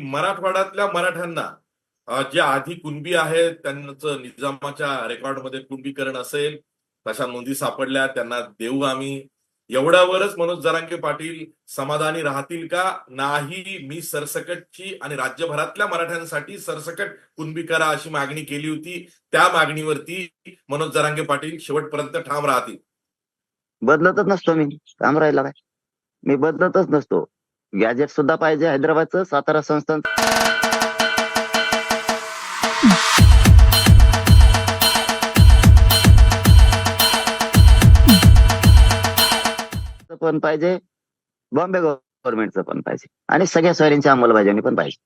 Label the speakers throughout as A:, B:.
A: मराठवाड्यातल्या मराठ्यांना जे आधी कुणबी आहेत त्यांचं निजामाच्या रेकॉर्डमध्ये कुणबीकरण असेल तशा नोंदी सापडल्या त्यांना देऊ आम्ही. एवढ्यावरच मनोज जरांगे पाटील समाधानी राहतील का? नाही मी सरसकटची आणि राज्यभरातल्या मराठ्यांसाठी सरसकट कुणबी करा अशी मागणी केली होती. त्या मागणीवरती मनोज जरांगे पाटील शेवटपर्यंत ठाम राहतील.
B: बदलतच नसतो मी. ठाम राहिला काय? मी बदलतच नसतो. गॅजेट सुद्धा पाहिजे हैदराबादचं सातारा संस्थान. पण पाहिजे बॉम्बे गव्हर्नमेंटचं पण पाहिजे. आणि सगळ्या सोयऱ्यांची अंमलबजावणी पण पाहिजे.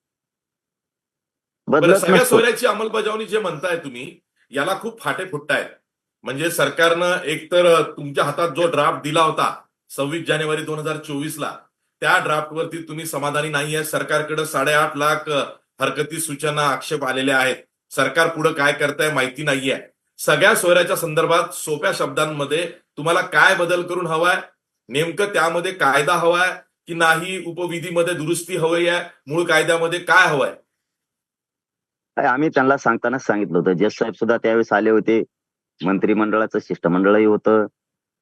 A: सगळ्या सोयऱ्याची अंमलबजावणी जे म्हणताय तुम्ही याला खूप फाटे फुटतायत. म्हणजे सरकारनं एकतर तुमच्या हातात जो ड्राफ्ट दिला होता सव्वीस जानेवारी दोन हजार चोवीस ला त्या ड्राफ्टवरती तुम्ही समाधानी नाहीये सरकारकडे साडेआठ लाख हरकती सूचना आक्षेप आलेल्या आहेत. सरकार पुढे काय करताय माहिती नाहीये. सगळ्या सोयऱ्याच्या संदर्भात सोप्या शब्दांमध्ये तुम्हाला काय बदल करून हवाय? नेमकं त्यामध्ये कायदा हवाय की नाही? उपविधीमध्ये दुरुस्ती हवी आहे. मूळ कायद्यामध्ये काय हवंय?
B: काय आम्ही त्यांना सांगतानाच सांगितलं होतं. जज साहेब सुद्धा त्यावेळेस आले होते. मंत्रिमंडळाचं शिष्टमंडळही होतं.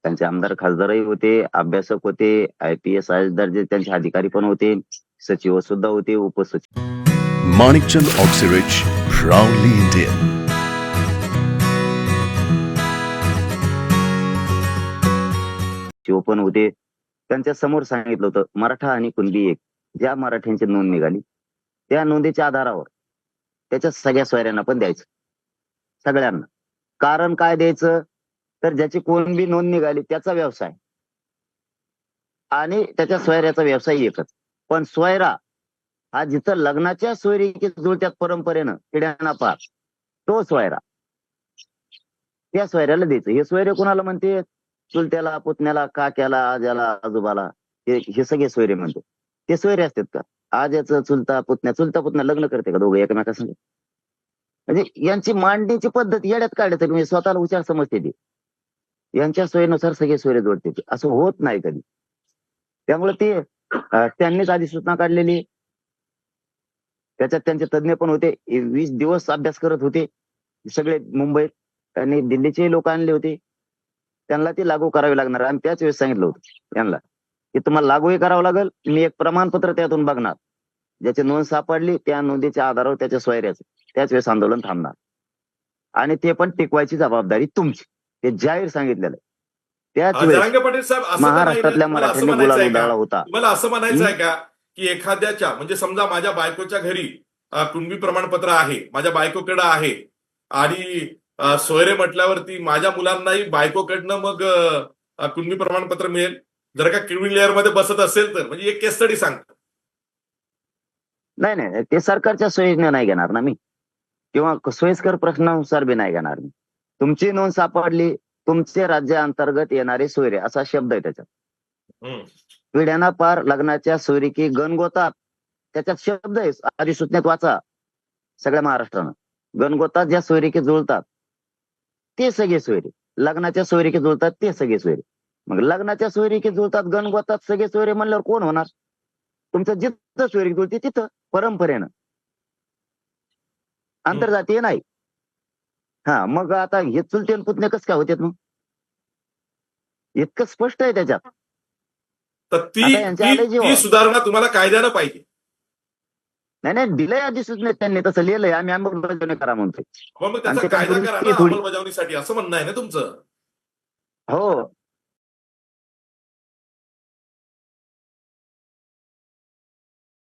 B: त्यांचे आमदार खासदारही होते अभ्यासक होते आय पी एस आय दर्जे त्यांचे अधिकारी पण होते सचिव सुद्धा होते उपसचिव.
C: Manikchand Oxyrich, proudly Indian.
B: पण होते. त्यांच्यासमोर सांगितलं होतं मराठा आणि कुणबी एक ज्या मराठ्यांची नोंद निघाली त्या नोंदीच्या आधारावर त्याच्या सगळ्या सोयऱ्यांना पण द्यायचं. सगळ्यांना. कारण काय द्यायचं? तर ज्याची कोणबी नोंद निघाली त्याचा व्यवसाय. आणि त्याच्या सोयऱ्याचा व्यवसाय एकच. पण सोयरा हा जिथं लग्नाच्या सोयरी जुळत्यात परंपरेनं किड्याना पार तो सोयरा. त्या सोयऱ्याला द्यायचं. हे सोयरे कोणाला म्हणते? चुलत्याला पुतण्याला काक्याला आज्याला आजोबाला. हे हे सगळे सोयरे म्हणतो. ते सोयरे असतात का? आज्याचं चुलता पुतण्या चुलता पुतण्या लग्न करते का दोघं एकमेकांसंग? म्हणजे यांची मांडणीची पद्धत येड्यात काढायचं म्हणजे स्वतःला हुशार समजते ती. यांच्या सोयीनुसार सगळे सोयरे जोडते असं होत नाही कधी. त्यामुळे ते त्यांनीच आधी सूचना काढलेली. त्याच्यात त्यांचे तज्ज्ञ पण होते. वीस दिवस अभ्यास करत होते. सगळे मुंबईत आणि दिल्लीचे लोक आणले होते. त्यांना ते लागू करावी लागणार. आणि त्याच वेळेस सांगितलं होतं यांना की तुम्हाला लागूही करावं लागेल. मी एक प्रमाणपत्र त्यातून बघणार. ज्याची नोंद सापडली त्या नोंदीच्या आधारावर त्याच्या सोयऱ्याचं त्याच वेळेस आंदोलन थांबणार. आणि ते पण टिकवायची जबाबदारी तुमची. ते जाहीर सांगितलेलं आहे. त्याच वेळेस? महाराष्ट्रातल्या मराठ्यांनी? उधळला होता
A: तुम्हाला असं म्हणायचं आहे का की एखाद्याच्या म्हणजे समजा माझ्या बायकोच्या घरी कुणबी प्रमाणपत्र आहे माझ्या बायकोकडे आहे आणि सोयरे म्हटल्यावरती माझ्या मुलांनाही बायकोकडनं मग कुणबी प्रमाणपत्र मिळेल जर का क्रिमिनल लेअरमध्ये बसत असेल तर म्हणजे एक केस स्टडी सांगतो
B: नाही नाही ते सरकारच्या सोयीने नाही घेणार ना मी किंवा सोयीस्कर प्रश्नानुसार बी नाही घेणार मी तुमची नोंद सापडली तुमचे राज्य अंतर्गत येणारे सोयरे असा शब्द आहे त्याच्यात. पिढ्यांना पार लग्नाच्या सोयरिकी गणगोतात त्याच्यात शब्द आहे. अधिसूचनेत वाचा सगळ्या महाराष्ट्रानं. गणगोतात ज्या सोयरिकी जुळतात ते सगळे सोयरे. लग्नाच्या सोयरिकी जुळतात ते सगळे सोयरे. मग लग्नाच्या सोयरिकी जुळतात गणगोतात सगळे सोयरे म्हणल्यावर कोण होणार? तुमचं जिथं सोयरिकी जुळते तिथं परंपरेनं. आंतरजातीय नाही. हा मग आता हे चुलते पुतणे कसं काय होते मग? इतकं स्पष्ट आहे त्याच्यात.
A: तर ती सुधारणा तुम्हाला कायद्यानं पाहिजे.
B: नाही नाही दिलंय अधिसूचनेत त्यांनी तसं लिहिलंय. आम्ही अंमलबजावणी करा म्हणतोय.
A: असं म्हणणं आहे ना तुमचं?
B: हो.